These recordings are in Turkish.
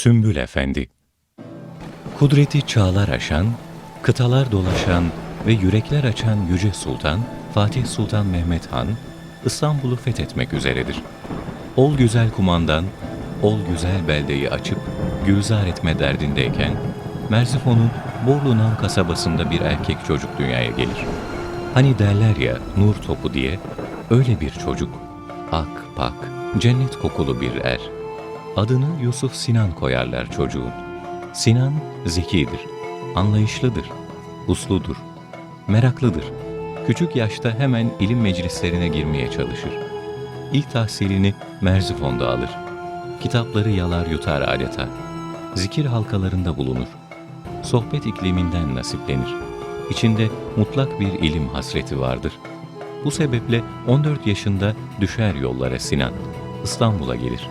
Sümbül Efendi Kudreti çağlar aşan, kıtalar dolaşan ve yürekler açan Yüce Sultan, Fatih Sultan Mehmet Han, İstanbul'u fethetmek üzeredir. Ol güzel kumandan, ol güzel beldeyi açıp gülzar etme derdindeyken, Merzifon'un Borlunan kasabasında bir erkek çocuk dünyaya gelir. Hani derler ya nur topu diye, öyle bir çocuk, ak pak, cennet kokulu bir er. Adını Yusuf Sinan koyarlar çocuğun. Sinan zekidir, anlayışlıdır, usludur, meraklıdır. Küçük yaşta hemen ilim meclislerine girmeye çalışır. İlk tahsilini Merzifon'da alır. Kitapları yalar yutar adeta. Zikir halkalarında bulunur. Sohbet ikliminden nasiplenir. İçinde mutlak bir ilim hasreti vardır. Bu sebeple 14 yaşında düşer yollara Sinan. İstanbul'a gelir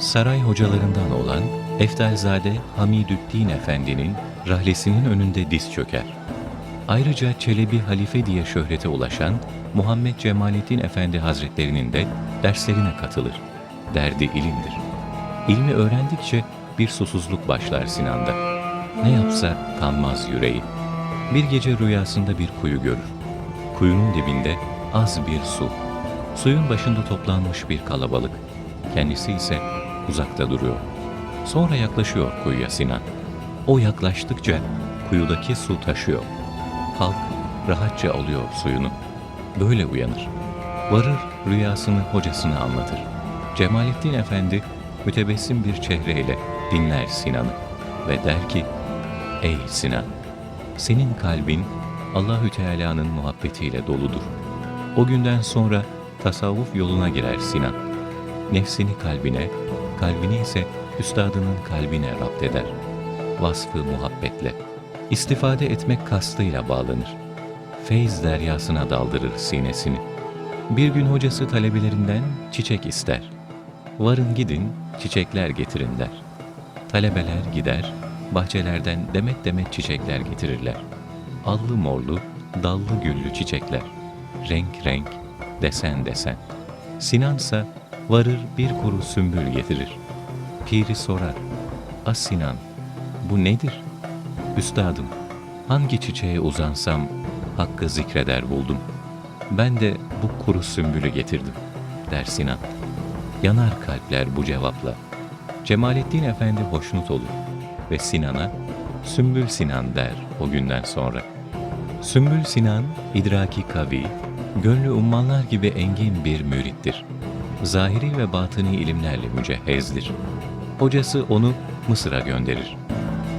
saray hocalarından olan Eftalzade Hamidüddin Efendi'nin rahlesinin önünde diz çöker. Ayrıca Çelebi Halife diye şöhrete ulaşan Muhammed Cemalettin Efendi Hazretlerinin de derslerine katılır. Derdi ilimdir. İlmi öğrendikçe bir susuzluk başlar Sinan'da. Ne yapsa kanmaz yüreği. Bir gece rüyasında bir kuyu görür. Kuyunun dibinde az bir su. Suyun başında toplanmış bir kalabalık. Kendisi ise uzakta duruyor. Sonra yaklaşıyor kuyuya Sinan. O yaklaştıkça kuyudaki su taşıyor. Halk rahatça alıyor suyunu. Böyle uyanır. Varır rüyasını hocasına anlatır. Cemalettin Efendi mütebessim bir çehreyle dinler Sinan'ı ve der ki Ey Sinan! Senin kalbin Allahü Teala'nın muhabbetiyle doludur. O günden sonra tasavvuf yoluna girer Sinan. Nefsini kalbine, kalbini ise üstadının kalbine rapt eder. Vasfı muhabbetle, istifade etmek kastıyla bağlanır. Feyz deryasına daldırır sinesini. Bir gün hocası talebelerinden çiçek ister. Varın gidin, çiçekler getirin der. Talebeler gider, bahçelerden demet demet çiçekler getirirler. Allı morlu, dallı güllü çiçekler. Renk renk, desen desen. Sinansa varır bir kuru sümbül getirir. Piri sorar, "As Sinan, bu nedir? Üstadım, hangi çiçeğe uzansam hakkı zikreder buldum. Ben de bu kuru sümbülü getirdim, der Sinan. Yanar kalpler bu cevapla. Cemalettin Efendi hoşnut olur ve Sinan'a Sümbül Sinan der o günden sonra. Sümbül Sinan, idraki kavi, gönlü ummanlar gibi engin bir mürittir. Zahiri ve batıni ilimlerle mücehhezdir. Hocası onu Mısır'a gönderir.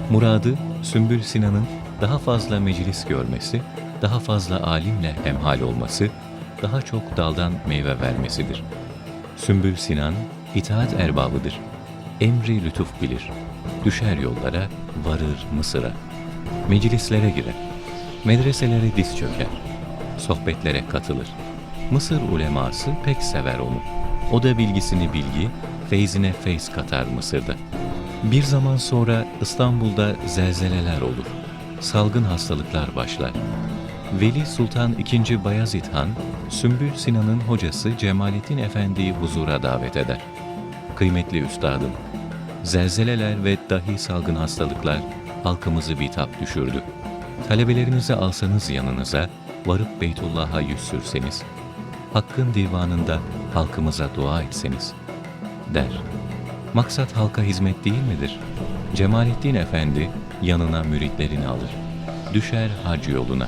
Muradı, Sümbül Sinan'ın daha fazla meclis görmesi, daha fazla alimle hemhal olması, daha çok daldan meyve vermesidir. Sümbül Sinan, itaat erbabıdır. Emri lütuf bilir. Düşer yollara, varır Mısır'a. Meclislere girer. Medreselere diz çöker. Sohbetlere katılır. Mısır uleması pek sever onu. O da bilgisini bilgi, feyzine feyz katar Mısır'da. Bir zaman sonra İstanbul'da zelzeleler olur. Salgın hastalıklar başlar. Veli Sultan II. Bayezid Han, Sümbül Sinan'ın hocası Cemalettin Efendi'yi huzura davet eder. Kıymetli üstadım, zelzeleler ve dahi salgın hastalıklar halkımızı bitap düşürdü. Talebelerinizi alsanız yanınıza, varıp Beytullah'a yüz sürseniz, Hakk'ın divanında halkımıza dua etseniz, der. Maksat halka hizmet değil midir? Cemalettin Efendi yanına müritlerini alır. Düşer hac yoluna.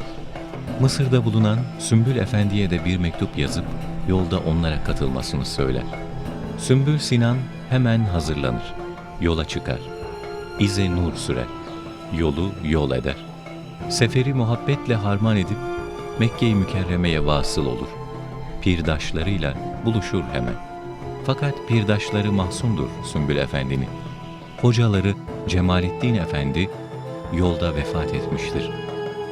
Mısır'da bulunan Sümbül Efendi'ye de bir mektup yazıp yolda onlara katılmasını söyler. Sümbül Sinan hemen hazırlanır. Yola çıkar. İze nur sürer. Yolu yol eder. Seferi muhabbetle harman edip Mekke-i Mükerreme'ye vasıl olur. Pirdaşlarıyla buluşur hemen. Fakat pirdaşları mahzundur Sümbül Efendi'nin. Hocaları Cemalettin Efendi yolda vefat etmiştir.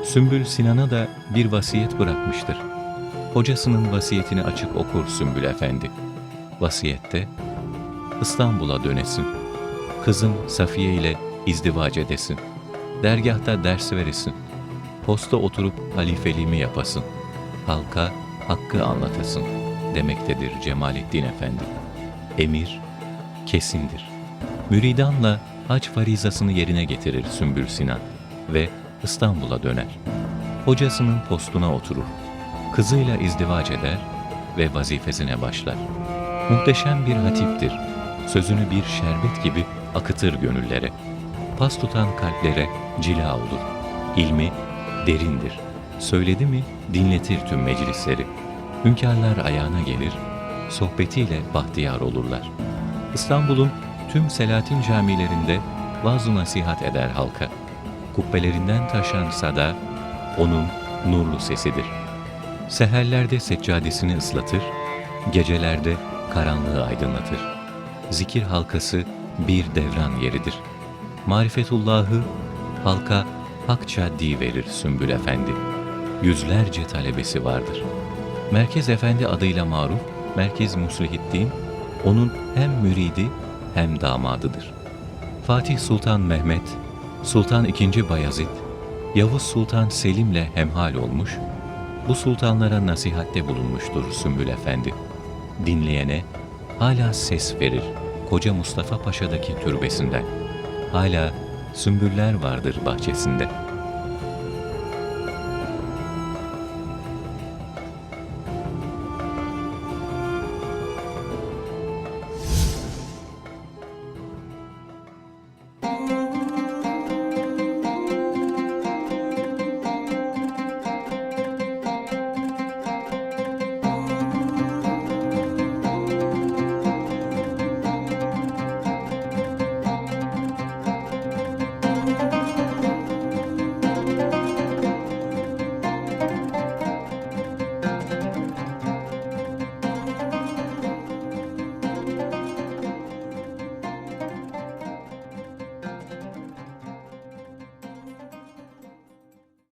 Sümbül Sinan'a da bir vasiyet bırakmıştır. Hocasının vasiyetini açıp okur Sümbül Efendi. Vasiyette İstanbul'a dönesin. Kızım Safiye ile izdivac edesin. Dergahta ders veresin. Posta oturup halifeliğimi yapasın. Halka hakkı anlatasın demektedir Cemalettin Efendi. Emir kesindir. Müridanla hac farizasını yerine getirir Sümbül Sinan ve İstanbul'a döner. Hocasının postuna oturur. Kızıyla izdivaç eder ve vazifesine başlar. Muhteşem bir hatiptir. Sözünü bir şerbet gibi akıtır gönüllere. Pas tutan kalplere cila olur. İlmi derindir. Söyledi mi dinletir tüm meclisleri. Hünkârlar ayağına gelir, sohbetiyle bahtiyar olurlar. İstanbul'un tüm Selatin camilerinde vaaz nasihat eder halka. Kubbelerinden taşan sada, onun nurlu sesidir. Seherlerde seccadesini ıslatır, gecelerde karanlığı aydınlatır. Zikir halkası bir devran yeridir. Marifetullah'ı halka hakça verir Sümbül Efendi. Yüzlerce talebesi vardır. Merkez Efendi adıyla maruf, Merkez Muslihiddin, onun hem müridi hem damadıdır. Fatih Sultan Mehmet, Sultan II. Bayezid, Yavuz Sultan Selim'le hemhal olmuş, bu sultanlara nasihatte bulunmuştur Sümbül Efendi. Dinleyene hala ses verir Koca Mustafa Paşa'daki türbesinden. Hala sümbüller vardır bahçesinde.''